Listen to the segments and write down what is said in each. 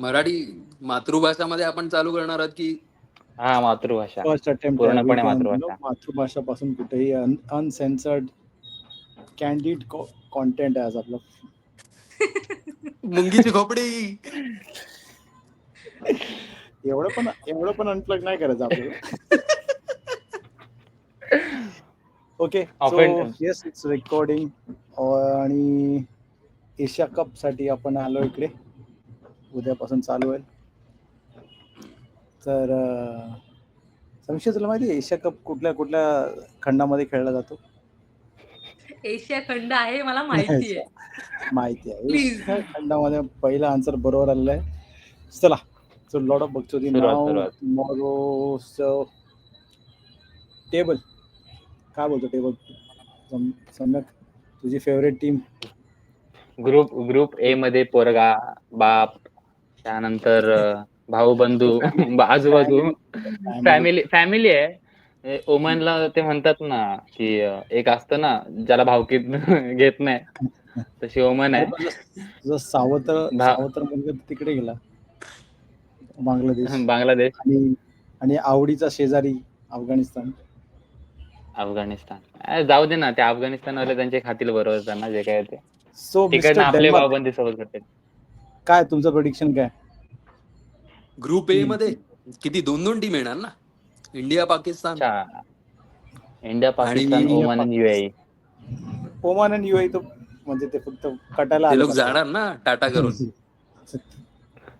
मराठी मातृभाषामध्ये आपण चालू करणार आहोत की हा मातृभाषा. फर्स्ट अटेम्प्ट पूर्णपणे मातृभाषा. मातृभाषापासून कुठेही अनसेन्सर्ड कॅन्डिड कॉन्टेंट आहे आज आपलं. मुंगीची खोपडी. एवढं पण एवढं पण अनप्लग नाही करायचं आपल्याला. ओके येस इट्स रेकॉर्डिंग आणि एशिया कपसाठी आपण आलो इकडे. उद्यापासून चालू होईल. तर समीक्षा तुला माहिती आहे एशिया कप कुठल्या कुठल्या खंडामध्ये खेळला जातो? एशिया खंड आहे मला माहिती आहे. माहिती आहे. एशिया खंडामध्ये पहिला आन्सर बरोबर आलेला आहे. चला सो लॉट ऑफ बघतो. टुमॉरो सो टेबल काय बोलतो टेबल सम्यक. तुझी favourite team group group A मध्ये पोरगा बाप त्यानंतर भाऊ बंधू आजूबाजू फॅमिली फॅमिली आहे. ओमनला ते म्हणतात ना की एक असतं ना ज्याला भावकीत घेत नाही तशी ओमन आहे. सावत्र सावत्र मुलगा तिकडे गेला बांगलादेश. बांगलादेश. आणि आवडीचा शेजारी अफगाणिस्तान. अफगाणिस्तान. जाऊ दे ना ते अफगाणिस्तान वाले त्यांचे खातील बरोबर त्यांना जे काय ते. सो आपले भाऊबंदी सोबत करते काय तुमचं प्रोडिक्शन काय? ग्रुप ए मध्ये किती दोन दोन टीम येणार ना? इंडिया पाकिस्तान अच्छा. इंडिया पाकिस्तान आणि- ओमान आणि युएई ओमान आणि युए तो म्हणजे ते फक्त कटायला ते आले लोक. जाणार ना टाटा करून.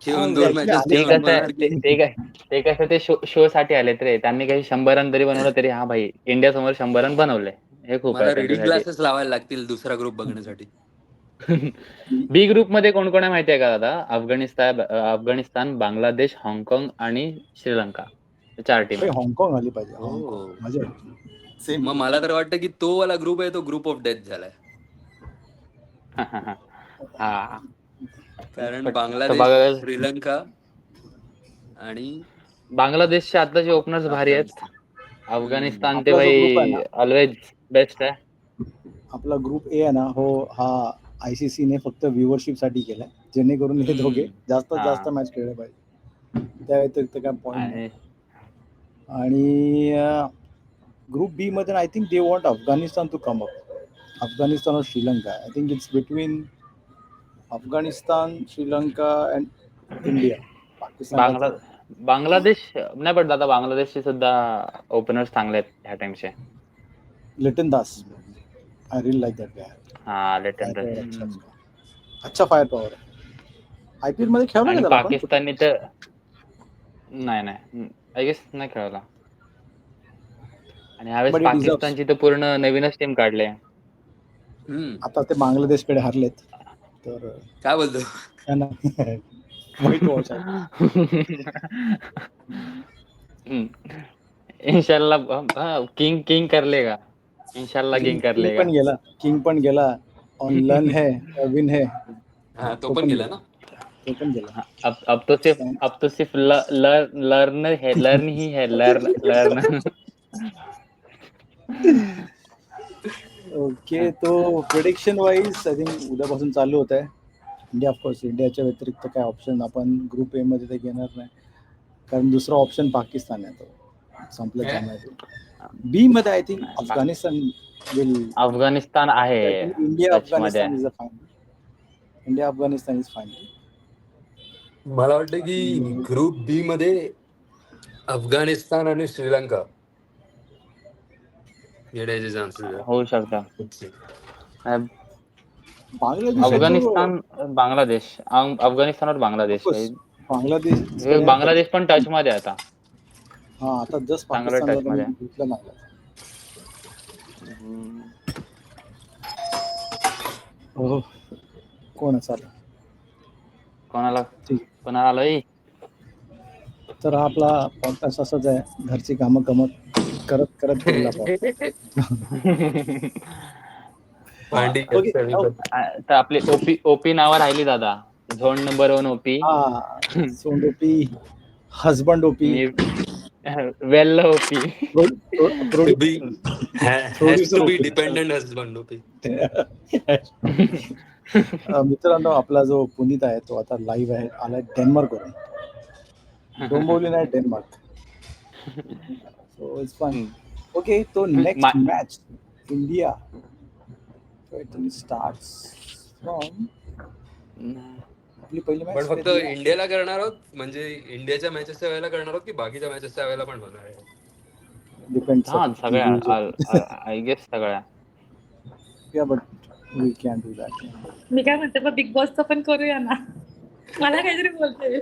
खेळून दोन actually मॅचेस ते कसं आहे, ते ते काय ते कसं ते शो शो साठी आलेत रे. त्यांनी काही शंभर रन तरी बनवलं तरी हा भाई इंडिया समोर शंभर रन बनवले हे खूप मला आहे रेडी त्यांच्यासाठी. ग्लासेस लावायला लागतील दुसरा ग्रुप बघण्यासाठी. बी ग्रुपमध्ये कोण कोण आहे माहितीये का दादा? अफगाणिस्तान अफगाणिस्तान बांगलादेश हाँगकाँग आणि श्रीलंका. हे चार टीम हाँगकाँग आली पाहिजे. हो. सेम मग मला तर वाटतं की तो वाला ग्रुप आहे तो ग्रुप ऑफ डेथ झालाय. हा. कारण बांगलादेश श्रीलंका आणि बांगलादेशचे आताचे ओपनर्स भारी आहेत. अफगाणिस्तान. ते भाई ऑलवेज बेस्ट आहे. आपला ग्रुप ए आहे ना हो हा. आयसीसी ने फक्त व्ह्युअरशिपसाठी केलाय जेणेकरून हे. दोघे जास्तीत. जास्त मॅच खेळले पाहिजे. त्या व्यतिरिक्त काय पॉईंट आणि आणि ग्रुप बी मध्ये I think they want Afghanistan to come up Afghanistan और Sri Lanka I think it's between Afghanistan Sri Lanka and India Pakistan Bangladesh नाही पण दादा बांगलादेशचे सुद्धा ओपनर्स चांगले आहेत ह्या टाइमचे Litton Das I really like that guy हा लेटन अच्छा फायर पॉवर आय पी एलमध्ये खेळला आणि का त्याला तर नाही नाही. आय गेस नाही खेळला आणि ह्यावेळेस But deserves. पाकिस्तानची तर पूर्ण नवीनच टीम काढली. आहे. हम्म, आता ते बांगलादेशकडे हारलेत. तर काय बोलतो? त्यांना वाईट वॉच आहे हम्म. इंशाल्लाह किंग किंग कर लेगा इंशाल्लाह किंग कर किंग लेगा पण गेला. किंग पण गेला. ऑन लर्न है विन है. हा तो पण गेला ना? तो पण गेला अब अब तो सिर्फ अब तो सिर्फ लर्न लर्न है लर्न ही है लर्न लर्न ओके तो प्रिडिक्शन वाईज आय थिंक उद्यापासून चालू होत आहे. इंडिया ऑफकोर्स इंडियाच्या व्यतिरिक्त काय ऑप्शन आपण ग्रुप ए मध्ये ते घेणार नाही. कारण दुसरा ऑप्शन पाकिस्तान आहे तो. संपलं? त्यामध्ये बी मध्ये I think Afghanistan will Afghanistan आहे India Afghanistan is a final India Afghanistan is final मला वाटतं की ग्रुप बी मध्ये अफगाणिस्तान आणि श्रीलंका. येण्याचे चान्सेस होऊ शकता. बांगलादेश अफगाणिस्तान बांगलादेश. अं- अफगाणिस्तान और बांगलादेश. बांगलादेश बांगलादेश पण टच मध्ये आता. हा आता जस्ट चांगलं touch मध्ये. पाकिस्तान घेतलं नाही. हो कोण आहे? चालेल. कोणाला? ठीक. कोणाला आलोय? तर हा आपला पॉडकास्ट असंच आहे. घरची कामं कमत करत करत बोलला तर आपली ओपी ओपी नावं राहिली दादा. Zone number one OP. हा सोंड ओपी. Husband OP. वेल मित्रांनो आपला जो पुनीत आहे तो आता लाईव्ह आहे आलाय डेन्मार्क. वरून डोंबिवली नाही Denmark so it's fun. Okay तो next match India start from आपली पहिली पण मॅच फक्त इंडियाला करणार आहोत? म्हणजे इंडियाच्या मॅचेसच्या वेळेला करणार आहोत की बाकीच्या मॅचेसच्या वेळेला पण होणार आहे? डिपेंड्स हा सगळ्या. आय गेस सगळ्या. या but we can do that मी काय म्हणते मग बिग बॉसचं पण करूया ना. मला काहीतरी बोलते.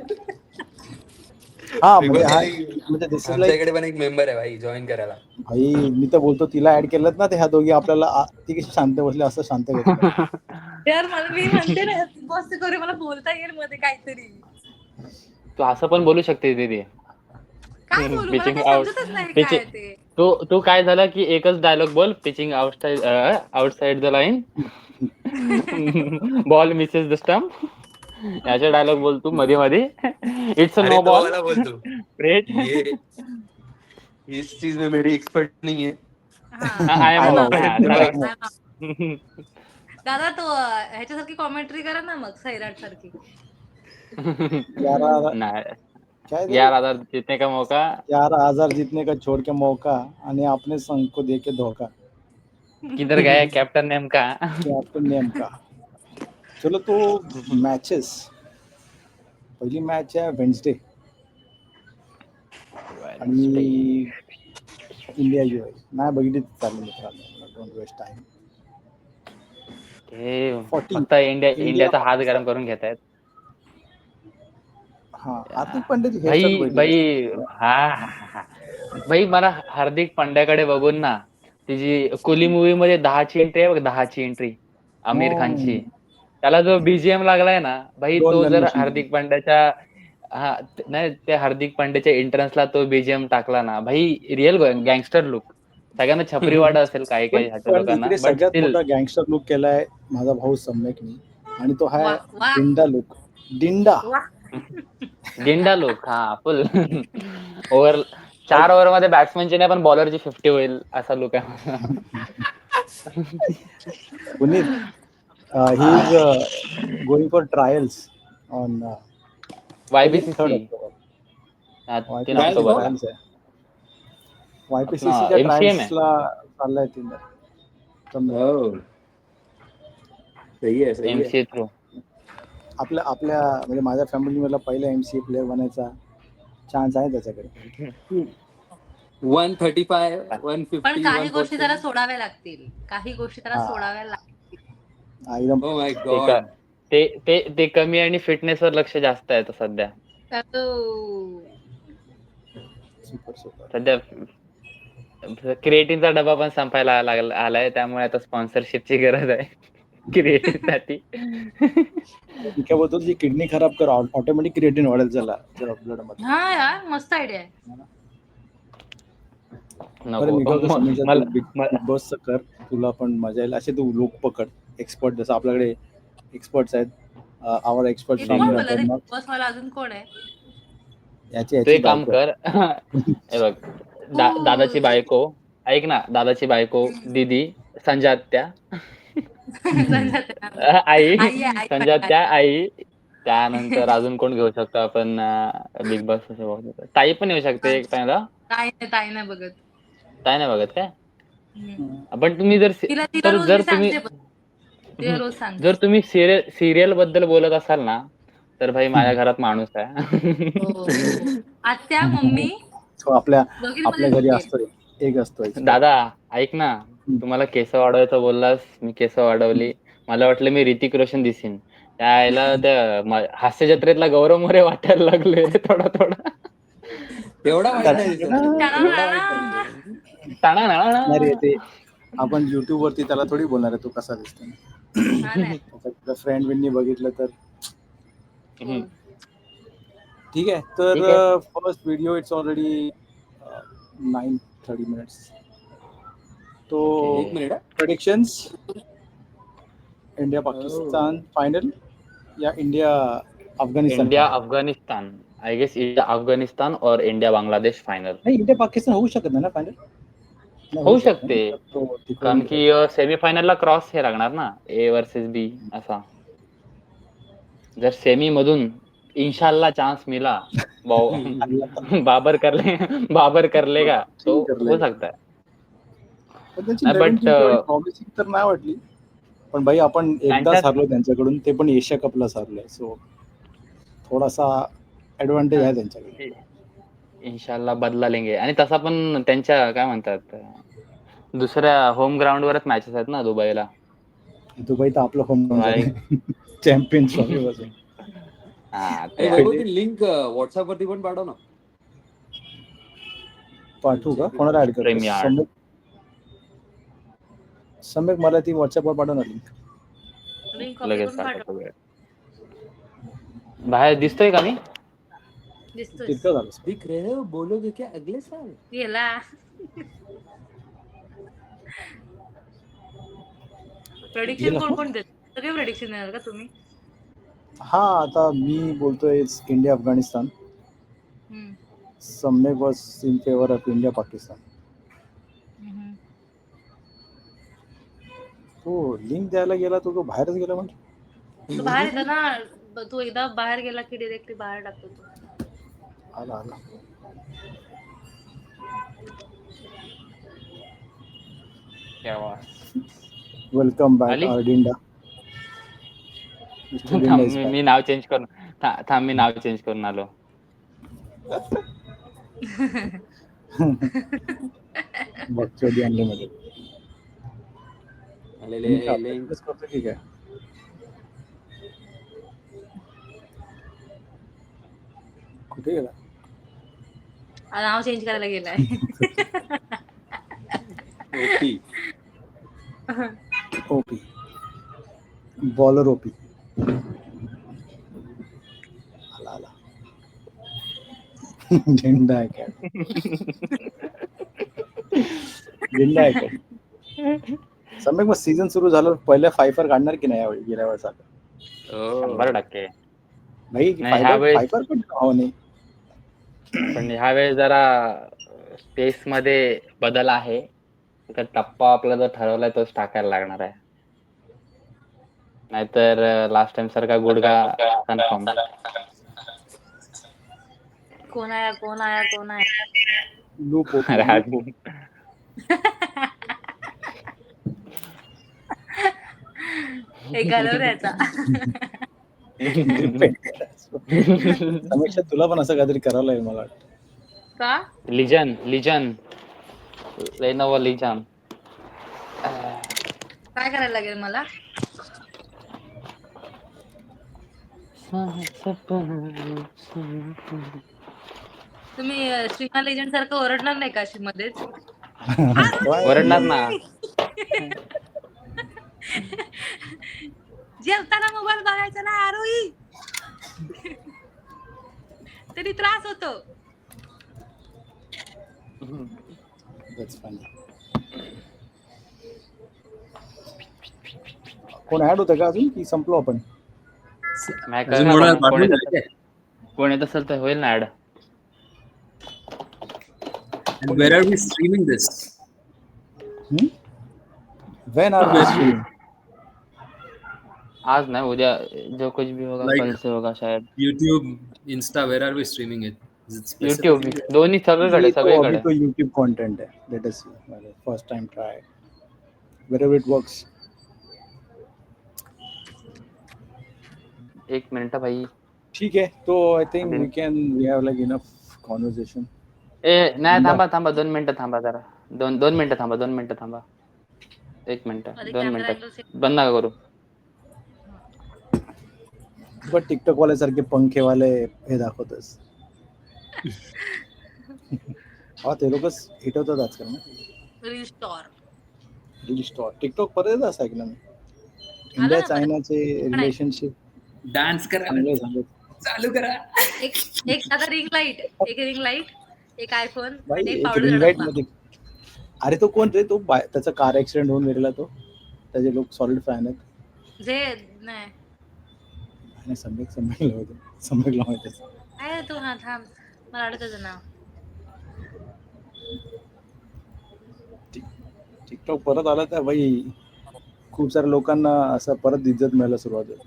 हा म्हणजे हा म्हणजे दिस इज आमच्या लाईक इकडे पण एक मेंबर आहे भाई जॉईन करायला. भाई मी तर बोलतो तिला ऍड केलं ना ते ह्या दोघी आपल्याला आ- ती कशी शांत बसले असं शांत घेतलं यार मला मी म्हणते ना करूया मला बोलता येईल मध्ये काहीतरी. तू असं पण बोलू शकते दीदी. काय बोलू? मला Pitching काही out. समजतच नाही Pitching- काय ते. तू तू काय झालं की एकच डायलॉग बोल pitching outside outside the line ball misses the stump याचे डायलॉग बोल तू मध्ये मध्ये इट्स अ अरे नो तो बॉल वाला बोलतो रेट ये इस चीज में मेरी एक्सपर्ट नहीं है. हा. I am know. दादा तो ह्याच्यासारखी कॉमेंट्री करा ना मग सैराट सारखी ग्यारह हजार नाही. क्या है ग्यारह हजार जीतने का मौका? ग्यारह हजार जीतने का छोड़ के मौका आणि अपने संघ को दे के धोखा. किधर गया कॅप्टन नेमका कॅप्टन नेम का? चलो तो मॅचेस पहिली मॅच आहे वेन्सडे आणि इंडिया यू नाही बघितली चालेल मित्रांनो. Don't waste time 14. फक्त इंडिया इंडियाचा हात गरम करून घेत आहेत हा भाई भाई हा हा, हा. भाई मला हार्दिक पांड्याकडे बघून ना तिची कुली मूवी मध्ये दहाची एंट्री आहे बघ दहाची एंट्री आमिर हो. खानची त्याला जो बीजीएम लागलाय ना भाई तो जर. हार्दिक पांड्याच्या हा त- नाही त्या हार्दिक पांड्याच्या एंट्रन्सला तो बीजीएम टाकला ना भाई रिअल गँगस्टर लुक सगळ्यांना छपरी वाटा असेल काही काही सगळ्यात मोठा गँगस्टर लुक केलाय माझा भाऊ सम्यकनी आणि तो वा डिंडा लुक डिंडा. दिंडा लुक हा फुल ओव्हर चार ओव्हरमध्ये बॅट्समॅनची नाही पण बॉलरची फिफ्टी होईल असा लुक आहे Puneet he is going for trials on तीन Trials ऑक्टोबर. बघा. वायपीसीसीच्या आहे. ट्रायल्सला चाललाय तिला तर सही है. सही है एमसीए थ्रू आपल्या आपल्या म्हणजे माझ्या फॅमिली मधला पहिला एमसीए प्लेअर बनायचा चान्स आहे त्याच्याकडे. वन थर्टी फाय वन पण फिफ्टी काही गोष्टी त्याला सोडाव्या लागतील. काही गोष्टी त्याला हा. सोडाव्या लागतील. हा, माय ते ते ते कमी आणि फिटनेस वर लक्ष जास्त आहे सध्या. सध्या क्रिएटिनचा डबा पण संपायला लागला आलाय त्यामुळे आता स्पॉन्सरशिपची गरज आहे. क्रिएटिनसाठी बोलतो जी किडनी खराब कर ऑटोमॅटिक क्रिएटिन वाढेल झाला ब्लडमध्ये हा यार मस्त आयडिया बॉसचं कर तुला पण मजा येईल. असे तू लोक पकड एक्सपर्ट जसं आपल्याकडे एक्सपर्ट्स आहेत. आवर एक्सपर्ट हे बस मला अजून कोण आहे? याची तू याची एक काम. कर. हे बघ. दा- हो. दादाची बायको. ऐक ना दादाची बायको दीदी संजात्या. आई संजात्या आई. त्यानंतर अजून कोण घेऊ शकतो आपण बिग बॉस ताई पण येऊ शकते एक ताई. नाही बघत. ताई नाही बघत काय. पण तुम्ही जर जर तुम्ही जर तुम्ही सिरियल सिरियलबद्दल बोलत असाल ना तर भाई माझ्या घरात माणूस आहे. हो, हो. आत्या मम्मी तो आपल्या आपल्या घरी बोलते. असतो एक- असतो. दादा ऐक ना. तुम्हाला केस वाढवायचं बोललास मी केस वाढवली. मला वाटलं मी ऋतिक रोशन दिसीन. त्याला त्या हास्य जत्रेतला गौरव मोरे वाटायला लागले. थोडा थोडा. एवढा. टाणा, ना ते आपण युट्यूब वरती त्याला थोडी बोलणार आहे तू कसा दिसतो हा नाही. फ्रेंड बिंडनी बघितलं तर. हम्म. ठीक आहे. तर. First video it's already nine thirty minutes तो एक मिनिट हा. प्रेडिक्शन्स इंडिया पाकिस्तान फायनल या India Afghanistan India? Afghanistan I guess India Afghanistan और इंडिया बांगलादेश फायनल नाही इंडिया पाकिस्तान होऊ शकत नाही ना फायनल होऊ शकतं. कारण की सेमीफायनलला क्रॉस हे लागणार ना ए वर्सेस बी असा. जर सेमी मधून इन्शाल्लाह चांस मिला. बाबर कर ले बाबर कर लेगा. तो हो. सकता है. अं, promising तर नाही वाटली. पण भाई आपण एकदा हारलो त्यांच्याकडून ते पण एशिया कपला हारलोय सो थोडासा ऍडव्हान्टेज आहे त्यांच्याकडे. इन्शाल्लाह बदला लेंगे आणि तसा पण त्यांच्या काय म्हणतात दुसऱ्या होम ग्राउंड वरच मॅचेस आहेत ना दुबईला. दुबई तर आपलं होम चॅम्पियन ट्रॉफी पासून हा ए, ते वैभव, ती लिंक व्हॉट्सअप वरती पण पाठव ना. पाठवू का? कोणाला ऍड Premier. सम्यक मला ती व्हॉट्सअपवर पाठव ना लिंक लगेच. बाहेर दिसतोय का मी? दिसतोय. दिख रहे हो बोलोगे क्या अगले साल? गेला. प्रेडिक्शन कोण? कोण देत? सगळे प्रेडिक्शन देणार का तुम्ही? हा आता मी बोलतोय India Afghanistan Samyak was in favour of India Pakistan. तो लिंक द्यायला गेला तो तो बाहेरच गेला म्हणजे तो बाहेर येतो ना तू एकदा बाहेर गेला की डिरेक्टली बाहेर टाकतो तो. आला आला. Welcome back? अर्डिंडा थांब मी- नाव चेंज करून था- थांब मी नाव चेंज करून आलो. करतो की काय कुठे गेला? नाव चेंज करायला गेलाय. ओपी. ओपी. Bowler OP. आला आला झेंडा आहे काय झेंडा आहे काय सम्यक मग सीझन सुरू झालं पहिल्या फायफर काढणार की नाही यावेळी गेल्या वेळेस शंभर टक्के. भाई नाही, फायफर पण नाव नाही? पण जरा स्पेस मध्ये बदल आहे. तर टप्पा आपला जो ठरवलाय तोच टाकायला लागणार आहे. नाहीतर लास्ट टाइम सारखा गुडगा कन्फर्म कोण आया कोण आया कोण आया लूप अरे हा- एक समीक्षा तुला पण असं काहीतरी करावं लागेल मला वाटतं. का? लिजन लिजन लेनोवो लिजन काय करायला लागेल मला? तुम्ही श्रीमान लेजंड सारखं ओरडणार नाही का अशी मध्येच? ओरडणार ना. जेवताना मोबाईल बघायचा ना आरोही तरी त्रास होतो. कोण ऍड होतं का अजून? की संपलो आपण? पुण्यात असेल. तर होईल ना ad. Where are streaming this when आज नाही उद्या जो कुछ भी होगा कल से होगा शायद. YouTube insta where are we streaming it YouTube दोन्ही सगळेकडे सगळेकडे. तो यूट्यूब कंटेंट आहे let us see first time try where it works एक मिनिट भाई। ठीक है तो I think we can we have like enough conversation ए नाही थांबा थांबा दोन मिनिटं थांबा जरा. दोन दोन मिनिटं थांबा दोन मिनिटं थांबा. एक मिनिट दोन मिनिटं. बंद नका करू. बट टिकटॉक वाले सारखे पंखे वाले हे दाखवतस. हा ते लोकच हिट होतात आजकाल ना. रिस्टॉर रील स्टॉर टिकटॉक परत असं ऐकलं मी इंडिया चायनाचे रिलेशनशिप Dance करा. झाले चालू करा. एक एक साधा रिंग लाइट एक रिंग लाइट एक आयफोन एक पावडर अरे तो कोण रे? तो बाय- त्याचा कार ऍक्सिडेंट होऊन गेलेला तो. त्याचे लोक सॉलिड फॅन आहेत. जे नाही. सम्यक सम्यकला होते. सम्यकला माहिती आहे. काय रे तू हा थांब. मला आठवत त्याचं नाव. ठीक टिकटॉक परत आला तर भाई खूप साऱ्या लोकांना असं परत इज्जत मिळायला सुरुवात होईल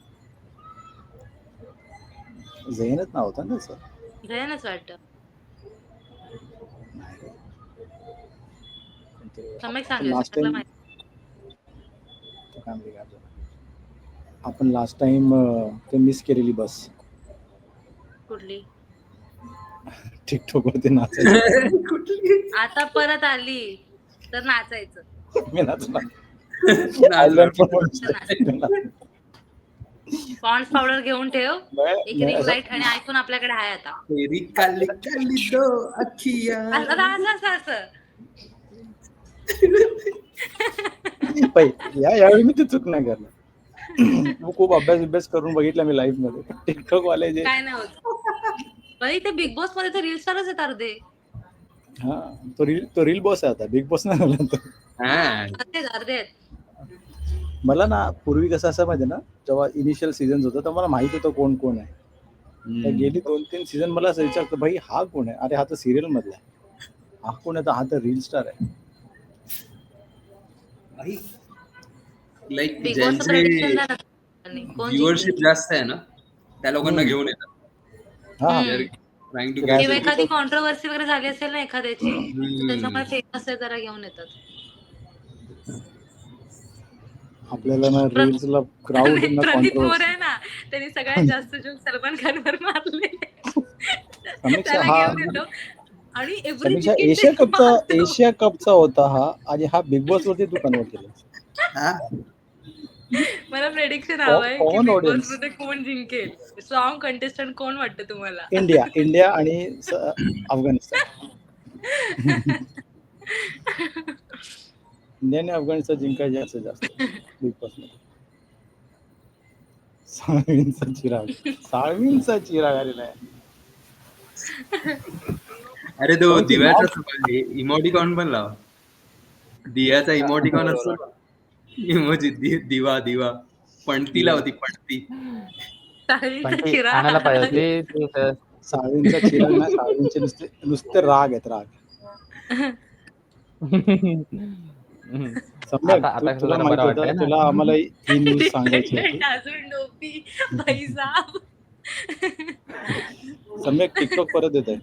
झैनच नाव होतं ना सर जयनच वाटतं. सम्यक सांगेल Last सगळं time- माहिती. आपण लास्ट टाइम ते मिस केलेली बस कुठली? टिकटॉक वरती नाचायचं. आता परत आली तर नाचायचं. मी पण नाचला. पॉन्स पावडर घेऊन ठेव. एक रिंग लाइट आणि आयफोन आपल्याकडे आहे आता. तेरी काली काली दो अखिया. असं असं असं असं पै, या यावेळी मी ते चूक नाही करणार. खूप अभ्यास अभ्यास करून बघितला मी लाईफमध्ये. टिकटॉक वाले जे काय नाही होत. ते बिग बॉसमध्ये तर रील स्टारच आहेत अर्धे. हा तो रील तो रील बॉस आहे आता. बिग बॉस नाही तो. हा अर्धे मला ना पूर्वी कसं असं माहिती ना? जेव्हा इनिशियल सीझन होतं तर मला माहीत होतं कोण कोण आहे. तर. गेली दोन तीन सीझन मला असं विचारतं भाई हा कोण आहे? अरे हा तर सिरियल मधला आहे. हा कोण आहे? तर हा तर रील स्टार आहे. लाईक प्रेडिक्शन कोण व्ह्युअरशिप जिंकेल? जास्त आहे ना? त्या लोकांना. घेऊन येतात. हा. हम्म. टू किंवा एखादी कॉन्ट्रोवर्सी वगैरे झाली असेल ना एखाद्याची तर त्याच्यामुळे फेमस आहे जरा घेऊन येतात. आपल्याला ना रील्सला क्राऊड प्रदीप मोरे कॉन्ट्रोवर्सी आहे ना त्यांनी सगळ्यात जास्त जोक सलमान खान वर मारले समीक्षा त्याला हा. घेऊन येतो. आणि समीक्षा ticket एशिया कपचा. एशिया कपचा होता हा आणि हा बिग बॉस वरती तू कन्वर्ट केला मला प्रेडिक्शन को- हवंय की common बिग audience. बॉसमध्ये कोण जिंकेल? स्ट्रॉंग कंटेस्टंट कोण वाटतं तुम्हाला? इंडिया इंडिया आणि स- अफगाणिस्तान इंडिया आणि अफगाणिस्तान जिंकायचे असं जास्त बिग बॉस मध्ये. साळवींचा चिराग. साळवींचा चिराग आलेला आहे अरे तो दिव्याचा इमोटिकॉन पण लाव. दियाचा इमोटिकॉन असतो इमोजी दिवा दिवा. पणती लावती पणती. आणायला पाहिजे होते. ते तर साळवींचा चिराग ना साळवींचे नुसते नुसते राग आहेत राग. आता- तुला माहीत होतं? तुला आम्हाला ही न्यूज सांगायची होती Defendant अजून डोपी पैसा सम्यक टिकटॉक परत येत आहे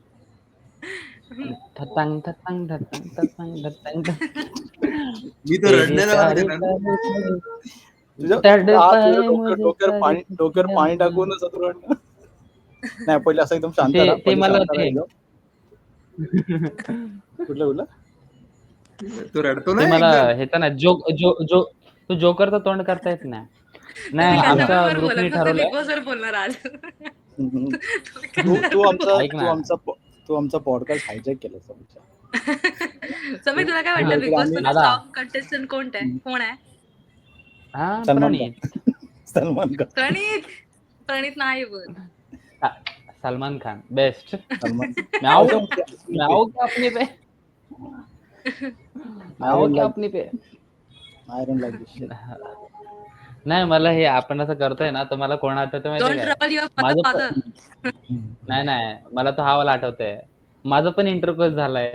मी तर रडण्याला हा, डोक्यावर पाणी डोक्यावर पाणी. टाकूनच. नाही पहिले असं एकदम शांत ते- मला. कुठलं कुठलं तो रडतो ते ना मला. ह्याचा ना जो जो जो तू जोकरचं तोंड करता येत नाही. नाही आमच्या ग्रुपने. तुम्ही तू आमचा तू ना. आमचा पो- तू आमचा पॉडकास्ट हायजॅक केला समीर तुला काय वाटतं? बिग बॉस कंटेस्टंट कोण आहे? कोण आहे? हा सलमान प्रणीत. सलमान खान. प्रणीत. प्रणीत नाही बोल. हा, सलमान खान. बेस्ट क्या अपने पे म्याओ क्या अपने पे. आयरन लाईक दिस नाही मला हे आपण असं करतोय ना तर मला कोण आठवतं नाही नाही मला तो हा वाला आठवतंय. माझं पण इंटरकोर्स झालाय.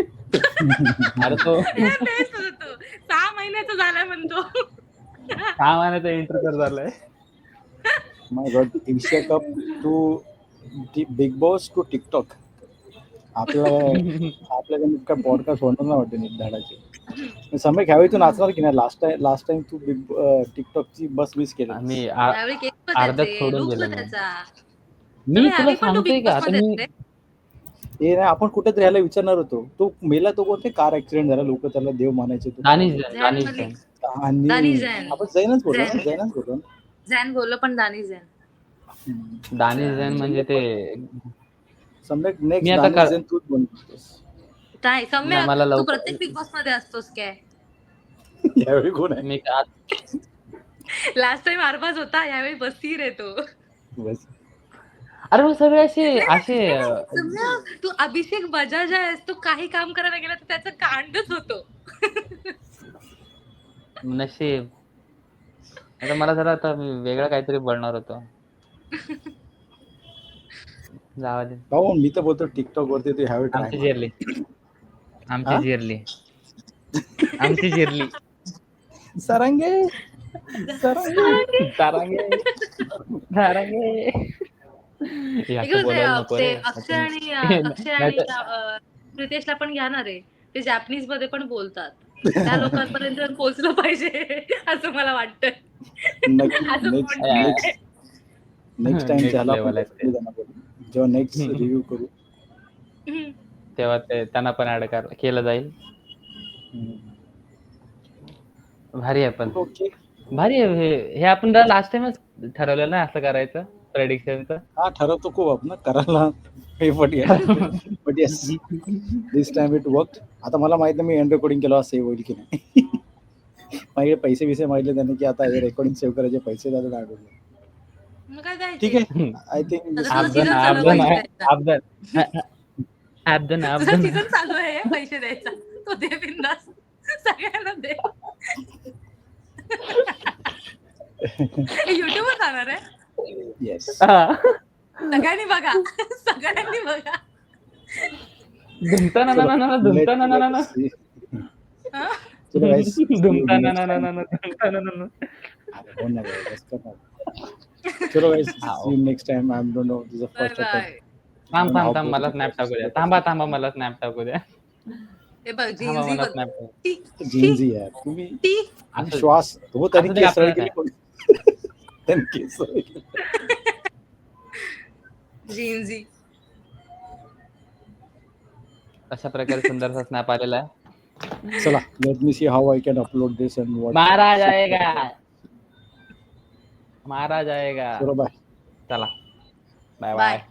अरे तो. सहा महिन्याचा झालाय म्हणतो सहा महिन्याचा इंटरकोर्स झालाय. My god Asia cup to Bigg Boss to TikTok आपल्या आपल्याकडे काय पॉडकास्ट होणार नाही वाटते नीट धडाचे समय घ्यावी तू नाचणार की नाही लास्ट टाइम लास्ट टाइम तू बिग टिकटॉकची बस मिस केली मी त्याचे सोडून गेलो मी. तुला सांगतोय का बॉस आता मी. ए नाही आपण कुठेतरी ह्याला विचारणार होतो तो मेला तो कोणते कार ऍक्सिडेंट झाला लोक त्याला देव मानायचे. जैन. जैन. आपण जैनच बोलतो जैन. जैनच बोलतो ना. झॅन बोललो पण दानी हम्म. दानिश जैन म्हणजे ते सम्यक मी नेक्स्ट आता कर- जैन तूच बनतोस नाही सम्य नाही, मला तू लवकर- प्रत्येक बिग बॉसमध्ये असतोस काय? यावेळी कोण आहे? मी आ- लास्ट टाइम आरबाज होता यावेळी बसीर आहे तो. बस. अरे मग सगळे असे असे तू अभिषेक बजाज आहेस तू काही काम करायला गेला तर त्याचं कांडच होतो. नशीब. आता मला जरा आता मी वेगळं काहीतरी बनणार होतो. जावा दे. भाऊ मी तर बोलतो टिकटॉक वरती तू ह्यावेळी आमची ट्राय जिरली. आमची? जिरली. आमची जिरली. सरंगे. सरंगे. हे ते, ते रे. अक्षय आणि अ, अक्षय आणि अ, प्रितेशला पण घ्या ना रे ते जॅपनीजमध्ये पण बोलतात. त्या लोकांपर्यंत पोहोचलं पाहिजे असं मला वाटतं नेक्स्ट असं नेक्स्ट कोण नेक्स्ट नेक्स्ट टाइम Next त्याला level पण आहे ते. बोलू त्यांना बोलू. जेव्हा नेक्स्ट. रिव्ह्यू करू. तेव्हा ते त्यांना पण ऍड कर केलं जाईल. भारी आहे पण. ओके. भारी आहे हे हे आपण लास्ट टाइमच ठरवलं ना असं करायचं प्रेडिक्शनचं हा ठरवतो खूप आपण करायला हे but but yes this time it work आता मला माहीत नाही मी एंड रेकॉर्डिंग केलं सेव्ह होईल की नाही. माझे पैसे बिसे मागितले त्यांनी की आता हे रेकॉर्डिंग सेव्ह करायचे पैसे द्यायला काय करू मग काय द्यायचे? ठीक आहे. आय थिंक चालू अब्दन आहे. पैसे द्यायचा. तो दे बिंदास. सगळ्यांना दे. युट्यूब वर जाणार आहे? येस हा. सगळ्यांनी बघा. सगळ्यांनी बघा. धुमता ना ना ना ना धुमता ना ना ना. ना? धुमता ना ना ना ना ना धुमता ना ना. चलो guys, हा, see you next time. I don't know. This is the attempt. Bye थांब थांब थांब मला स्नॅप टाकू द्या थांबा थांबा मला स्नॅप टाकू द्या हे बघ थांबा मला स्नॅप टाकू टी यार तुम्ही टी आणि असं- श्वास हो ते केस सरळ आपल्याला केली कोणी? त्यांनी केली. अशा प्रकारे सुंदरसा स्नॅप आलेला आहे? चला let me see how I can upload this and what मारा जाएगा मारा जाएगा। चलो बाय चला. Bye bye bye